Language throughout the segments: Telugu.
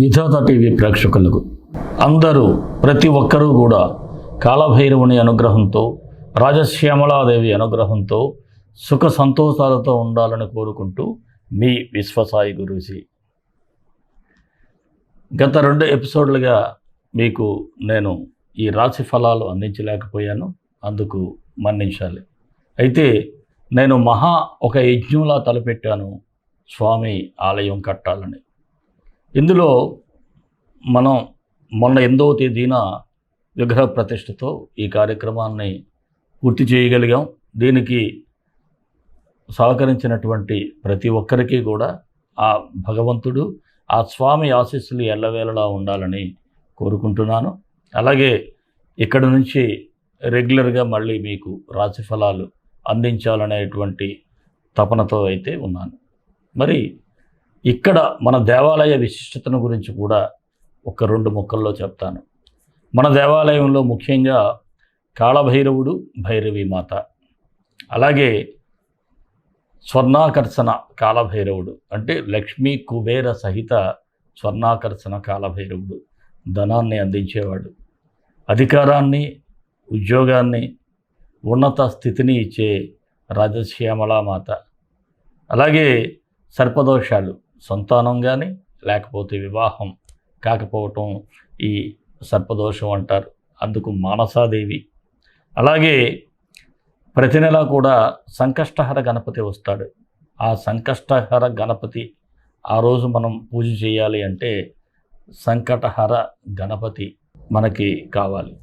విధాత టీవీ ప్రేక్షకులకు అందరూ ప్రతి ఒక్కరూ కూడా కాలభైరవుని అనుగ్రహంతో రాజశ్యామలాదేవి అనుగ్రహంతో సుఖ సంతోషాలతో ఉండాలని కోరుకుంటూ మీ విశ్వసాయి గురూజీ. గత రెండు ఎపిసోడ్లుగా మీకు నేను ఈ రాశి ఫలాలు అందించలేకపోయాను అందుకు మన్నించాలి. అయితే నేను మహా ఒక యజ్ఞంలా తలపెట్టాను స్వామి ఆలయం కట్టాలని. ఇందులో మనం మొన్న ఎనిమిదవ తేదీన విగ్రహ ప్రతిష్టతో ఈ కార్యక్రమాన్ని పూర్తి చేయగలిగాం. దీనికి సహకరించినటువంటి ప్రతి ఒక్కరికి కూడా ఆ భగవంతుడు ఆ స్వామి ఆశీస్సులు ఎల్లవేళలా ఉండాలని కోరుకుంటున్నాను. అలాగే ఇక్కడ నుంచి రెగ్యులర్గా మళ్ళీ మీకు రాశి ఫలాలు అందించాలనేటువంటి తపనతో అయితే ఉన్నాను. మరి ఇక్కడ మన దేవాలయ విశిష్టతను గురించి కూడా ఒక రెండు ముక్కల్లో చెప్తాను. మన దేవాలయంలో ముఖ్యంగా కాళభైరవుడు భైరవి మాత. అలాగే స్వర్ణాకర్షణ కాలభైరవుడు అంటే లక్ష్మీ కుబేర సహిత స్వర్ణాకర్షణ కాలభైరవుడు ధనాన్ని అందించేవాడు. అధికారాన్ని ఉద్యోగాన్ని ఉన్నత స్థితిని ఇచ్చే రాజశ్యామలా మాత. అలాగే సర్పదోషాలు సంతానం కానీ లేకపోతే వివాహం కాకపోవటం ఈ సర్పదోషం అంటారు. అందుకు మానసాదేవి. అలాగే ప్రతి నెల కూడా సంకష్టహర గణపతి వస్తాడు. ఆ సంకష్టహర గణపతి ఆ రోజు మనం పూజ చేయాలి అంటే సంకటహర గణపతి మనకి కావాలి.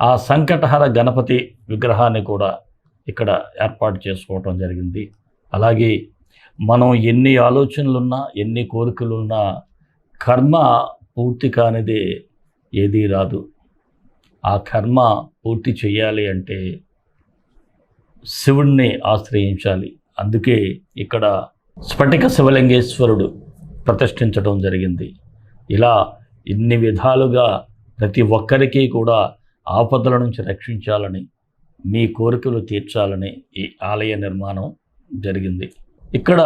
ఆ సంకటహర గణపతి విగ్రహాన్ని కూడా ఇక్కడ ఏర్పాటు చేసుకోవటం జరిగింది. అలాగే మనం ఎన్ని ఆలోచనలున్నా ఎన్ని కోరికలున్నా కర్మ పూర్తి కానిదే ఏదీ రాదు. ఆ కర్మ పూర్తి చేయాలి అంటే శివుణ్ణి ఆశ్రయించాలి. అందుకే ఇక్కడ స్ఫటిక శివలింగేశ్వరుడు ప్రతిష్ఠించడం జరిగింది. ఇలా ఇన్ని విధాలుగా ప్రతి ఒక్కరికి కూడా ఆపదల నుంచి రక్షించాలని మీ కోరికలు తీర్చాలని ఈ ఆలయ నిర్మాణం జరిగింది. ఇక్కడ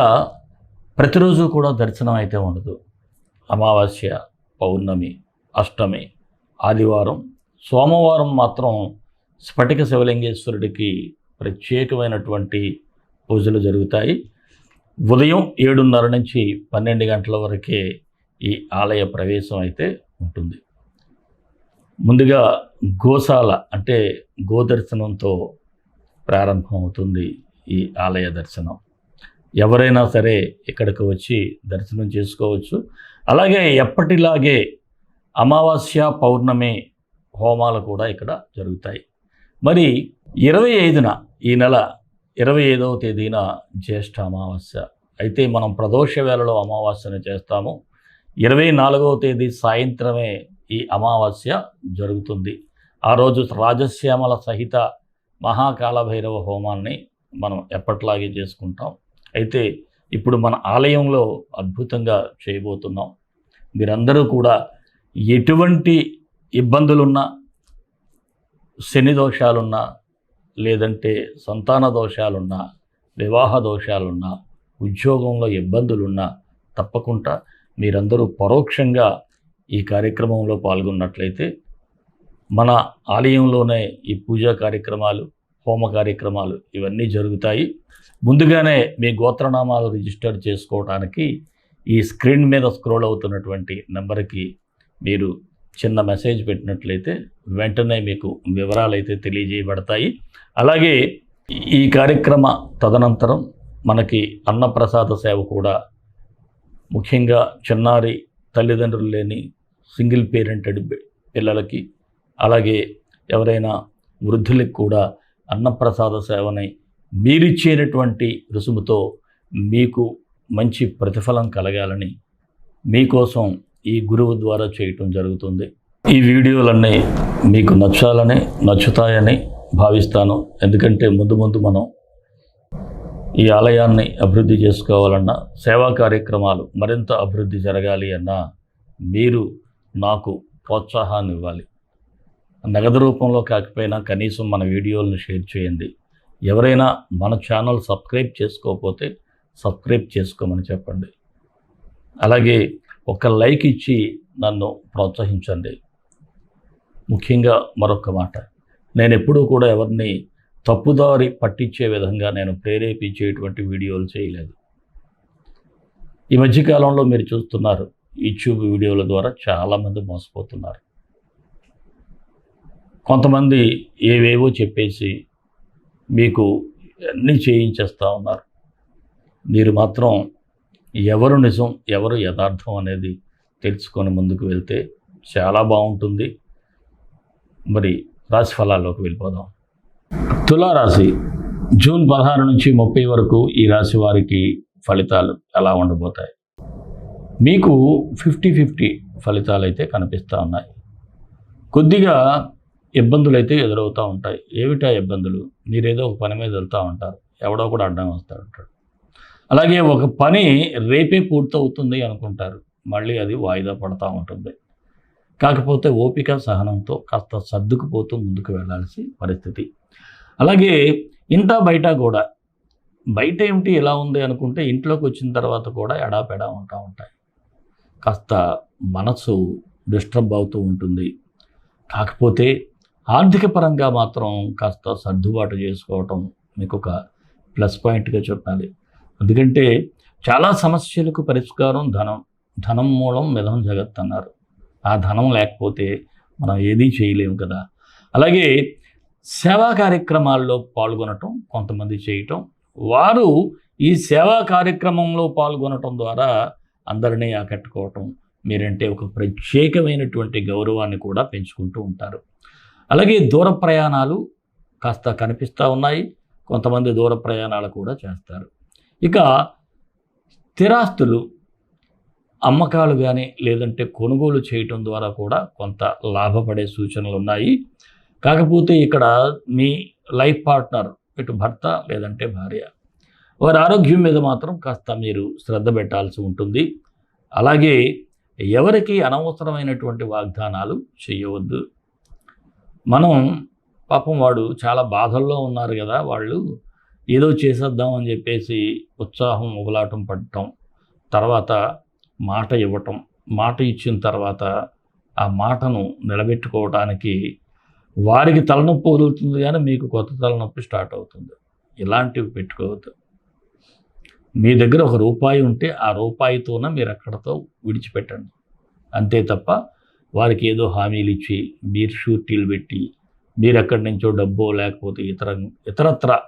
ప్రతిరోజు కూడా దర్శనం అయితే ఉండదు. అమావాస్య పౌర్ణమి అష్టమి ఆదివారం సోమవారం మాత్రం స్ఫటిక శివలింగేశ్వరుడికి ప్రత్యేకమైనటువంటి పూజలు జరుగుతాయి. ఉదయం ఏడున్నర నుంచి పన్నెండు గంటల వరకే ఈ ఆలయ ప్రవేశం అయితే ఉంటుంది. ముందుగా గోశాల అంటే గోదర్శనంతో ప్రారంభమవుతుంది ఈ ఆలయ దర్శనం. ఎవరైనా సరే ఇక్కడికి వచ్చి దర్శనం చేసుకోవచ్చు. అలాగే ఎప్పటిలాగే అమావాస్య పౌర్ణమి హోమాలు కూడా ఇక్కడ జరుగుతాయి. మరి ఇరవై ఐదున ఈ నెల ఇరవై ఐదవ తేదీన జ్యేష్ఠ అమావాస్య. అయితే మనం ప్రదోష వేళలో అమావాస్యను చేస్తాము. ఇరవై నాలుగవ తేదీ సాయంత్రమే ఈ అమావాస్య జరుగుతుంది. ఆ రోజు రాజశ్యామల సహిత మహాకాళభైరవ హోమాన్ని మనం ఎప్పట్లాగే చేసుకుంటాం. అయితే ఇప్పుడు మన ఆలయంలో అద్భుతంగా చేయబోతున్నాం. మీరందరూ కూడా ఎటువంటి ఇబ్బందులున్నా శని దోషాలున్నా లేదంటే సంతాన దోషాలున్నా వివాహ దోషాలున్నా ఉద్యోగంలో ఇబ్బందులున్నా తప్పకుండా మీరందరూ పరోక్షంగా ఈ కార్యక్రమంలో పాల్గొన్నట్లయితే మన ఆలయంలోనే ఈ పూజా కార్యక్రమాలు హోమ కార్యక్రమాలు ఇవన్నీ జరుగుతాయి. ముందుగానే మీ గోత్రనామాలు రిజిస్టర్ చేసుకోవడానికి ఈ స్క్రీన్ మీద స్క్రోల్ అవుతున్నటువంటి నెంబర్కి మీరు చిన్న మెసేజ్ పెట్టినట్లయితే వెంటనే మీకు వివరాలు అయితే తెలియజేయబడతాయి. అలాగే ఈ కార్యక్రమ తదనంతరం మనకి అన్నప్రసాద సేవ కూడా ముఖ్యంగా చిన్నారి తల్లిదండ్రులు లేని సింగిల్ పేరెంటెడ్ పిల్లలకి అలాగే ఎవరైనా వృద్ధులకు కూడా అన్నప్రసాద సేవని మీరిచ్చేటటువంటి రుసుముతో మీకు మంచి ప్రతిఫలం కలగాలని మీకోసం ఈ గురువు ద్వారా చేయటం జరుగుతుంది. ఈ వీడియోలన్నీ మీకు నచ్చాలని నచ్చుతాయని భావిస్తాను. ఎందుకంటే ముందు ముందు మనం ఈ ఆలయాన్ని అభివృద్ధి చేసుకోవాలన్నా సేవా కార్యక్రమాలు మరింత అభివృద్ధి జరగాలి అన్నా మీరు నాకు ప్రోత్సాహాన్ని ఇవ్వాలి. నగదు రూపంలో కాకపోయినా కనీసం మన వీడియోలను షేర్ చేయండి. ఎవరైనా మన ఛానల్ సబ్స్క్రైబ్ చేసుకోకపోతే సబ్స్క్రైబ్ చేసుకోమని చెప్పండి. అలాగే ఒక లైక్ ఇచ్చి నన్ను ప్రోత్సహించండి. ముఖ్యంగా మరొక మాట. నేను ఎప్పుడూ కూడా ఎవరిని తప్పుదారి పట్టించే విధంగా నేను ప్రేరేపించేటువంటి వీడియోలు చేయలేదు. ఈ మధ్యకాలంలో మీరు చూస్తున్నారు యూట్యూబ్ వీడియోల ద్వారా చాలామంది మోసపోతున్నారు. కొంతమంది ఏవేవో చెప్పేసి మీకు అన్నీ చేయించేస్తూ ఉన్నారు. మీరు మాత్రం ఎవరు నిజం ఎవరు యథార్థం అనేది తెలుసుకొని ముందుకు వెళ్తే చాలా బాగుంటుంది. మరి రాశి ఫలాల్లోకి వెళ్ళిపోదాం. తులారాశి జూన్ పదహారు నుంచి ముప్పై వరకు ఈ రాశి వారికి ఫలితాలు ఎలా ఉండబోతాయి? మీకు ఫిఫ్టీ ఫిఫ్టీ ఫలితాలు అయితే కనిపిస్తూ ఉన్నాయి. కొద్దిగా ఇబ్బందులు అయితే ఎదురవుతూ ఉంటాయి. ఏమిటా ఇబ్బందులు? మీరేదో ఒక పని మీద వెళ్తూ ఉంటారు. ఎవడో కూడా అడ్డం వస్తూ ఉంటాడు అలాగే ఒక పని రేపే పూర్తవుతుంది అనుకుంటారు. మళ్ళీ అది వాయిదా పడుతూ ఉంటుంది. కాకపోతే ఓపిక సహనంతో కాస్త సర్దుకుపోతూ ముందుకు వెళ్ళాల్సి పరిస్థితి. అలాగే ఇంత బయట కూడా బయట ఏమిటి ఎలా ఉంది అనుకుంటే ఇంట్లోకి వచ్చిన తర్వాత కూడా ఎడాపెడా ఉంటా ఉంటాయి. కాస్త మనసు డిస్టర్బ్ అవుతూ ఉంటుంది. కాకపోతే ఆర్థిక పరంగా మాత్రం కాస్త సర్దుబాటు చేసుకోవటం మీకు ఒక ప్లస్ పాయింట్గా చెప్పాలి. ఎందుకంటే చాలా సమస్యలకు పరిష్కారం ధనం ధనం మూలం మిథం జగత్ అన్నారు. ఆ ధనం లేకపోతే మనం ఏదీ చేయలేము కదా. అలాగే సేవా కార్యక్రమాల్లో పాల్గొనటం కొంతమంది చేయటం వారు ఈ సేవా కార్యక్రమంలో పాల్గొనటం ద్వారా అందరినీ ఆకట్టుకోవటం మీరంటే ఒక ప్రత్యేకమైనటువంటి గౌరవాన్ని కూడా పెంచుకుంటూ ఉంటారు. అలాగే దూర ప్రయాణాలు కాస్త కనిపిస్తూ ఉన్నాయి. కొంతమంది దూర ప్రయాణాలు కూడా చేస్తారు. ఇక స్థిరాస్తులు అమ్మకాలు కానీ లేదంటే కొనుగోలు చేయటం ద్వారా కూడా కొంత లాభపడే సూచనలు ఉన్నాయి. కాకపోతే ఇక్కడ మీ లైఫ్ పార్ట్నర్ ఇటు భర్త లేదంటే భార్య వారి ఆరోగ్యం మీద మాత్రం కాస్త మీరు శ్రద్ధ పెట్టాల్సి ఉంటుంది. అలాగే ఎవరికి అనవసరమైనటువంటి వాగ్దానాలు చేయవద్దు. మనం పాపం వాడు చాలా బాధల్లో ఉన్నారు కదా వాళ్ళు ఏదో చేసేద్దాం అని చెప్పేసి ఉత్సాహం ఉబలాటం పడటం తర్వాత మాట ఇవ్వటం మాట ఇచ్చిన తర్వాత ఆ మాటను నిలబెట్టుకోవడానికి వారికి తలనొప్పి వదులుతుంది కానీ మీకు కొత్త తలనొప్పి స్టార్ట్ అవుతుంది. ఇలాంటివి పెట్టుకోవద్దు. మీ దగ్గర ఒక రూపాయి ఉంటే ఆ రూపాయితోన మీరు అక్కడతో విడిచిపెట్టండి. అంతే తప్ప వారికి ఏదో హామీలు ఇచ్చి మీరు షూరిటీలు పెట్టి మీరు ఎక్కడి నుంచో డబ్బో లేకపోతే ఇతర ఇతరత్ర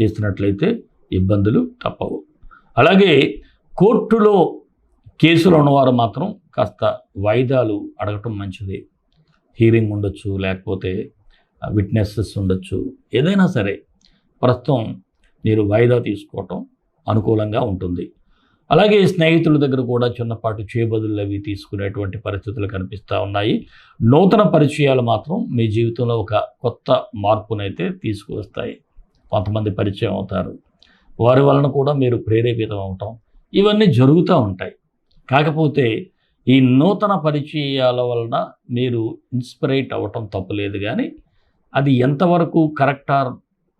చేసినట్లయితే ఇబ్బందులు తప్పవు. అలాగే కోర్టులో కేసులు ఉన్నవారు మాత్రం కాస్త వాయిదాలు అడగటం మంచిది. హీరింగ్ ఉండొచ్చు లేకపోతే విట్నెసెస్ ఉండొచ్చు ఏదైనా సరే ప్రస్తుతం మీరు వాయిదా తీసుకోవటం అనుకూలంగా ఉంటుంది. అలాగే స్నేహితుల దగ్గర కూడా చిన్నపాటి చేబదులు అవి తీసుకునేటువంటి పరిస్థితులు కనిపిస్తూ ఉన్నాయి. నూతన పరిచయాలు మాత్రం మీ జీవితంలో ఒక కొత్త మార్పునైతే తీసుకువస్తాయి. కొంతమంది పరిచయం అవుతారు. వారి వలన కూడా మీరు ప్రేరేపితం అవటం ఇవన్నీ జరుగుతూ ఉంటాయి. కాకపోతే ఈ నూతన పరిచయాల వలన మీరు ఇన్స్పిరేట్ అవ్వటం తప్పులేదు కానీ అది ఎంతవరకు కరెక్ట్ ఆర్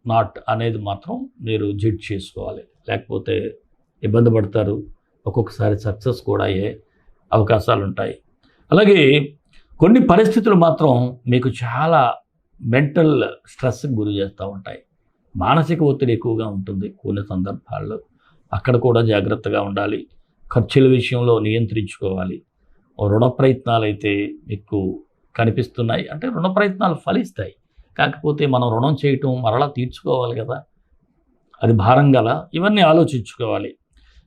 నాట్ అనేది మాత్రం మీరు జడ్జ్ చేసుకోవాలి. లేకపోతే ఇబ్బంది పడతారు. ఒక్కొక్కసారి సక్సెస్ కూడా అయ్యే అవకాశాలు ఉంటాయి అలాగే కొన్ని పరిస్థితులు మాత్రం మీకు చాలా మెంటల్ స్ట్రెస్కి గురి చేస్తూ ఉంటాయి. మానసిక ఒత్తిడి ఎక్కువగా ఉంటుంది కొన్ని సందర్భాల్లో. అక్కడ కూడా జాగ్రత్తగా ఉండాలి. ఖర్చుల విషయంలో నియంత్రించుకోవాలి. రుణ ప్రయత్నాలు అయితే మీకు కనిపిస్తున్నాయి. అంటే రుణ ప్రయత్నాలు ఫలిస్తాయి. కాకపోతే మనం రుణం చేయటం మరలా తీర్చుకోవాలి కదా. అది భారం గల ఇవన్నీ ఆలోచించుకోవాలి.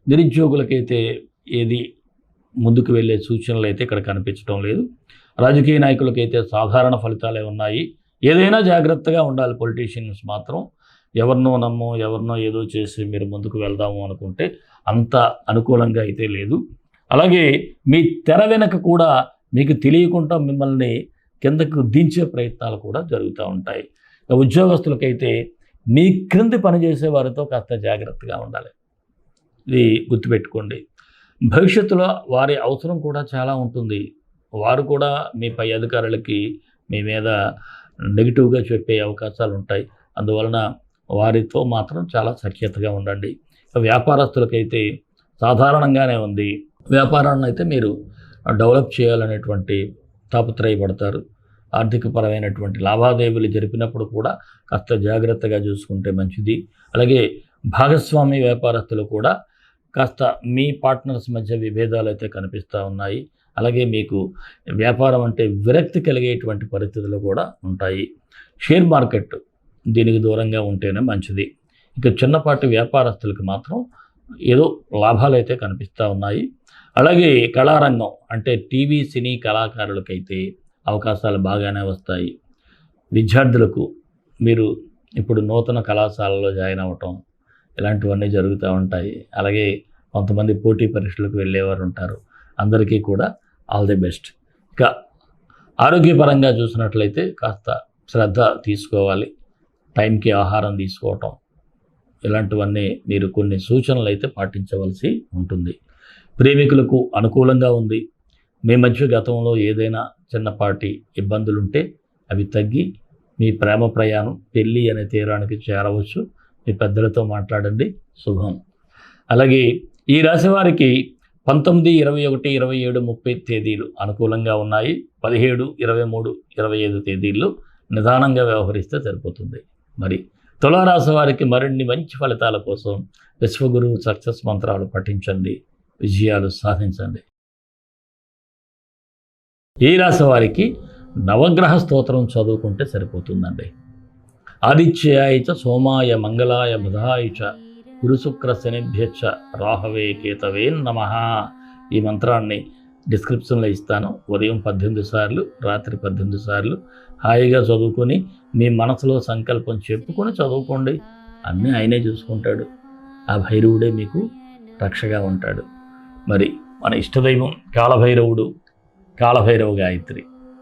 నిరుద్యోగులకైతే ఏది ముందుకు వెళ్ళే సూచనలు అయితే ఇక్కడ కనిపించడం లేదు. రాజకీయ నాయకులకైతే సాధారణ ఫలితాలే ఉన్నాయి. ఏదైనా జాగ్రత్తగా ఉండాలి పొలిటీషియన్స్ మాత్రం. ఎవరినో నమ్మో ఎవరినో ఏదో చేసి మీరు ముందుకు వెళ్దాము అనుకుంటే అంత అనుకూలంగా అయితే లేదు. అలాగే మీ తెర వెనక కూడా మీకు తెలియకుండా మిమ్మల్ని కిందకు దించే ప్రయత్నాలు కూడా జరుగుతూ ఉంటాయి. ఉద్యోగస్తులకైతే మీ క్రింది పనిచేసే వారితో కాస్త జాగ్రత్తగా ఉండాలి. ఇది గుర్తుపెట్టుకోండి. భవిష్యత్తులో వారి అవసరం కూడా చాలా ఉంటుంది. వారు కూడా మీ పై అధికారులకి మీ మీద నెగిటివ్గా చెప్పే అవకాశాలు ఉంటాయి. అందువలన వారితో మాత్రం చాలా సఖ్యతగా ఉండండి. వ్యాపారస్తులకైతే సాధారణంగానే ఉంది. వ్యాపారాన్ని అయితే మీరు డెవలప్ చేయాలనేటువంటి తాపత్రయపడతారు. ఆర్థికపరమైనటువంటి లావాదేవీలు జరిపినప్పుడు కూడా కాస్త జాగ్రత్తగా చూసుకుంటే మంచిది. అలాగే భాగస్వామి వ్యాపారస్తులు కూడా కాస్త మీ పార్ట్నర్స్ మధ్య విభేదాలు అయితే కనిపిస్తూ ఉన్నాయి. అలాగే మీకు వ్యాపారం అంటే విరక్తి కలిగేటువంటి పరిస్థితులు కూడా ఉంటాయి. షేర్ మార్కెట్ దీనికి దూరంగా ఉంటేనే మంచిది. ఇక చిన్నపాటి వ్యాపారస్తులకు మాత్రం ఏదో లాభాలు అయితే కనిపిస్తూ ఉన్నాయి. అలాగే కళారంగం అంటే టీవీ సినీ కళాకారులకైతే అవకాశాలు బాగానే వస్తాయి. విద్యార్థులకు మీరు ఇప్పుడు నూతన కళాశాలలో జాయిన్ అవ్వటం ఇలాంటివన్నీ జరుగుతూ ఉంటాయి. అలాగే కొంతమంది పోటీ పరీక్షలకు వెళ్ళేవారు ఉంటారు. అందరికీ కూడా ఆల్ ది బెస్ట్. ఇక ఆరోగ్యపరంగా చూసినట్లయితే కాస్త శ్రద్ధ తీసుకోవాలి. టైంకి ఆహారం తీసుకోవటం ఇలాంటివన్నీ మీరు కొన్ని సూచనలు అయితే పాటించవలసి ఉంటుంది. ప్రేమికులకు అనుకూలంగా ఉంది. మీ మధ్య గతంలో ఏదైనా చిన్నపాటి ఇబ్బందులుంటే అవి తగ్గి మీ ప్రేమ ప్రయాణం పెళ్ళి అనే తీరానికి చేరవచ్చు. మీ పెద్దలతో మాట్లాడండి. శుభం. అలాగే ఈ రాశి వారికి పంతొమ్మిది ఇరవై ఒకటి ఇరవై ఏడు ముప్పై తేదీలు అనుకూలంగా ఉన్నాయి. పదిహేడు ఇరవై మూడు ఇరవై ఐదు తేదీల్లో నిదానంగా వ్యవహరిస్తే సరిపోతుంది. మరి తులారాశి వారికి మరిన్ని మంచి ఫలితాల కోసం విశ్వగురువు సక్సెస్ మంత్రాలు పఠించండి. విజయాలు సాధించండి. ఈ రాశి వారికి నవగ్రహ స్తోత్రం చదువుకుంటే సరిపోతుందండి. ఆదిత్యాయ చ సోమాయ మంగళాయ బుధాయ చ గురుశుక్ర శనిభ్యచ్చ రాహవే కేతవే నమ. ఈ మంత్రాన్ని డిస్క్రిప్షన్లో ఇస్తాను. ఉదయం పద్దెనిమిది సార్లు రాత్రి పద్దెనిమిది సార్లు హాయిగా చదువుకొని మీ మనసులో సంకల్పం చెప్పుకొని చదువుకోండి. అన్నీ ఆయనే చూసుకుంటాడు. ఆ భైరవుడే మీకు రక్షగా ఉంటాడు. మరి మన ఇష్టదైవం కాళభైరవుడు కాళభైరవ గాయత్రి.